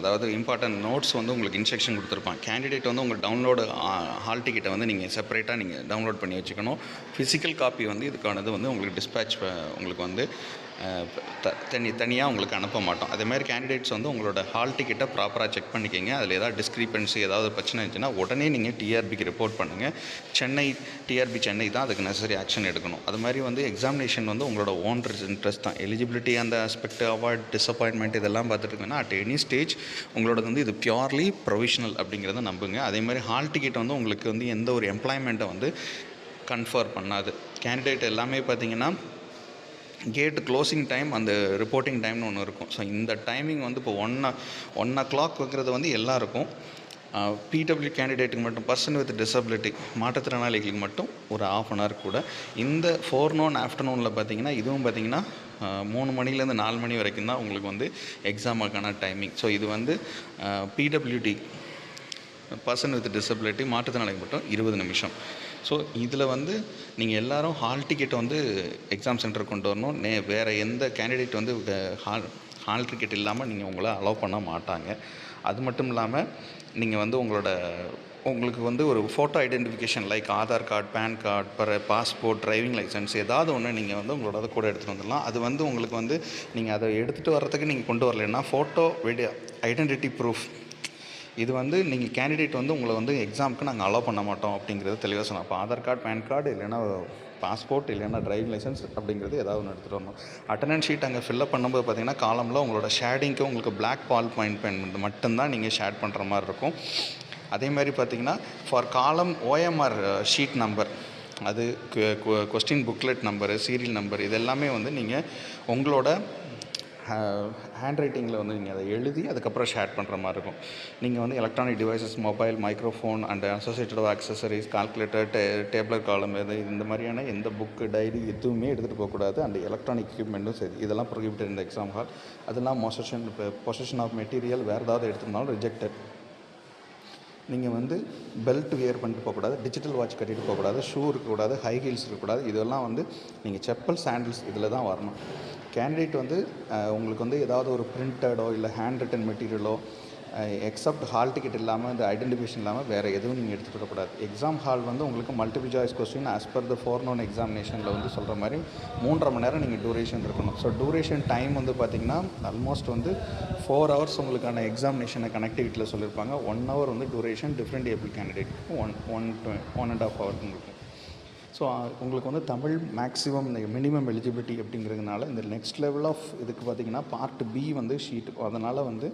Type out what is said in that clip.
அதாவது important notes வந்து உங்களுக்கு இன்ஸ்ட்ரக்ஷன் கொடுத்துருப்பான். கேண்டிடேட் வந்து உங்கள் டவுன்லோடு ஹால் டிக்கெட்டை வந்து நீங்கள் செப்பரேட்டாக நீங்கள் டவுன்லோட் பண்ணி வச்சுக்கணும். ஃபிசிக்கல் காப்பி வந்து இதுக்கானது வந்து உங்களுக்கு டிஸ்பேச் உங்களுக்கு வந்து தனி தனியாக உங்களுக்கு அனுப்ப மாட்டோம். அதேமாதிரி கேண்டிடேட்ஸ் வந்து உங்களோட ஹால் டிக்கெட்டை ப்ராப்பராக செக் பண்ணிக்கங்க. அதில் ஏதாவது டிஸ்கிரிப்பன்சி ஏதாவது பிரச்சனை இருந்துச்சுன்னா உடனே நீங்கள் டிஆர்பிக்கு ரிப்போர்ட் பண்ணுங்கள் சென்னை டிஆர்பி சென்னை தான் அதுக்கு நெசசரி ஆக்ஷன் எடுக்கணும். அது மாதிரி வந்து எக்ஸாமினேஷன் வந்து உங்களோட ஓன் இன்ட்ரெஸ்ட் தான். எலிஜிபிலிட்டி அந்த ஆஸ்பெக்ட் அவாய்ட் டிசப்பாயின்மெண்ட் இதெல்லாம் பார்த்துட்டு இருக்குன்னா அட் எனி ஸ்டேஜ் உங்களோட வந்து இது பியூர்லி ப்ரொவிஷனல் அப்படிங்கிறத நம்புங்க. அதே மாதிரி ஹால் டிக்கெட் வந்து உங்களுக்கு வந்து எந்த ஒரு எம்ப்ளாய்மெண்ட்டை வந்து கன்ஃபர் பண்ணாது. கேண்டிடேட் எல்லாமே பார்த்தீங்கன்னா கேட்டு க்ளோசிங் டைம் அந்த ரிப்போர்ட்டிங் டைம்னு ஒன்று இருக்கும். ஸோ இந்த டைமிங் வந்து இப்போ ஒன் ஒன் ஓ கிளாக்ங்கிறது வந்து எல்லாருக்கும் பிடபிள்யூ கேண்டிடேட்டுக்கு மட்டும் பர்சன் வித் டிசபிலிட்டி மாற்றுத்திறனாளிகளுக்கு மட்டும் ஒரு ஆஃப் அன் ஹவர் கூட. இந்த ஃபோர் நோன் ஆஃப்டர்நூனில் பார்த்தீங்கன்னா இதுவும் பார்த்தீங்கன்னா மூணு மணிலேருந்து நாலு மணி வரைக்கும் தான் உங்களுக்கு வந்து எக்ஸாமுக்கான டைமிங் ஸோ இது வந்து பிடபிள்யூடி பர்சன் வித் டிசபிலிட்டி மாற்றுத்திறனாளிக்கு மட்டும் இருபது நிமிஷம். ஸோ இதில் வந்து நீங்கள் எல்லோரும் ஹால் டிக்கெட் வந்து எக்ஸாம் சென்டர் கொண்டு வரணும். நே வேறு எந்த கேண்டிடேட் வந்து ஹால் ஹால் டிக்கெட் இல்லாமல் நீங்கள் உங்களை அலோவ் பண்ண மாட்டாங்க. அது மட்டும் இல்லாமல் நீங்கள் வந்து உங்களோட உங்களுக்கு வந்து ஒரு photo identification like Aadhaar card PAN card பிற பாஸ்போர்ட் டிரைவிங் லைசன்ஸ் ஏதாவது ஒன்று நீங்கள் வந்து உங்களோட அதை கூட எடுத்துகிட்டு வந்துடலாம். அது வந்து உங்களுக்கு வந்து நீங்கள் அதை எடுத்துகிட்டு வர்றதுக்கு நீங்கள் கொண்டு வரலைன்னா ஃபோட்டோ வீடியோ ஐடென்டிட்டி ப்ரூஃப் இது வந்து நீங்கள் கேண்டிடேட் வந்து உங்களை வந்து எக்ஸாமுக்கு நாங்கள் அலோவ் பண்ண மாட்டோம் அப்படிங்கிறது தெளிவாக சொன்னோம் அப்போ ஆதார் கார்டு பேன் கார்டு இல்லைன்னா பாஸ்போர்ட் இல்லைன்னா டிரைவிங் லைசன்ஸ் அப்படிங்கிறது ஏதாவது ஒன்று எடுத்துகிட்டு வரணும். அட்டண்டன்ஸ் ஷீட் அங்கே ஃபில்அப் பண்ணும்போது பார்த்தீங்கன்னா காலமில் உங்களோட ஷேடிங்க்கு உங்களுக்கு பிளாக் பால் பாயிண்ட் பென் மட்டும்தான் நீங்கள் ஷேட் பண்ணுற மாதிரி இருக்கும். அதே மாதிரி பார்த்தீங்கன்னா ஃபார் காலம் ஓஎம்ஆர் ஷீட் நம்பர் அது question booklet number serial number இது எல்லாமே வந்து நீங்கள் உங்களோட ஹேண்ட் ரைட்டிங்கில் வந்து நீங்கள் அதை எழுதி அதுக்கப்புறம் ஷேர் பண்ணுற மாதிரி இருக்கும். நீங்கள் வந்து electronic devices mobile microphone and associated accessories calculator day tablet காலம் இது இந்த மாதிரியான எந்த புக்கு டைரி எதுவுமே எடுத்துகிட்டு போகக்கூடாது அண்ட் எலக்ட்ரானிக் எக்யூப்மெண்ட்டும் சரி இதெல்லாம் ப்ரொஹிபிட்டட் இந்த எக்ஸாம் ஹால் அதெல்லாம் பொசஷன் பொசஷன் ஆஃப் மெட்டீரியல் வேறு ஏதாவது எடுத்திருந்தாலும் ரிஜெக்டட் நீங்கள் வந்து பெல்ட் வியர் பண்ணிட்டு போகக்கூடாது டிஜிட்டல் வாட்ச் கட்டிட்டு போகக்கூடாது ஷூ இருக்கக்கூடாது ஹை ஹீல்ஸ் இருக்கக்கூடாது இதெல்லாம் வந்து நீங்கள் செப்பல் சாண்டில்ஸ் இதில் தான் வரணும். கேண்டிடேட் வந்து உங்களுக்கு வந்து ஏதாவது ஒரு பிரிண்டடோ இல்லை ஹேண்ட் ரிட்டன் மெட்டீரியலோ எக்ஸப்ட் ஹால் டிக்கெட் இல்லாமல் இந்த ஐடென்டிஃபிகேஷன் இல்லாமல் வேறு எதுவும் நீங்கள் எடுத்துகிட்டு வரக்கூடாது. எக்ஸாம் ஹால் வந்து உங்களுக்கு multiple choice question as per the four known எக்ஸாமினேஷனில் வந்து சொல்கிற மாதிரி மூன்றரை மணி நேரம் நீங்கள் டூரேஷன் இருக்கணும். ஸோ டூரேஷன் டைம் வந்து பார்த்திங்கன்னா ஆல்மோஸ்ட் வந்து ஃபோர் ஹவர்ஸ் உங்களுக்கான எக்ஸாமினேஷனை கனெக்டிவிட்டியில் சொல்லியிருப்பாங்க ஒன் ஹவர் வந்து duration different able கேண்டிடேட்டுக்கு one one one and half hour உங்களுக்கு. ஸோ uh, உங்களுக்கு வந்து தமிழ் மேக்ஸிமம் இந்த மினிமம் எலிஜிபிலிட்டி அப்படிங்கிறதுனால இந்த நெக்ஸ்ட் லெவல் ஆஃப் இதுக்கு பார்த்தீங்கன்னா பார்ட் பி வந்து ஷீட் அதனால் வந்து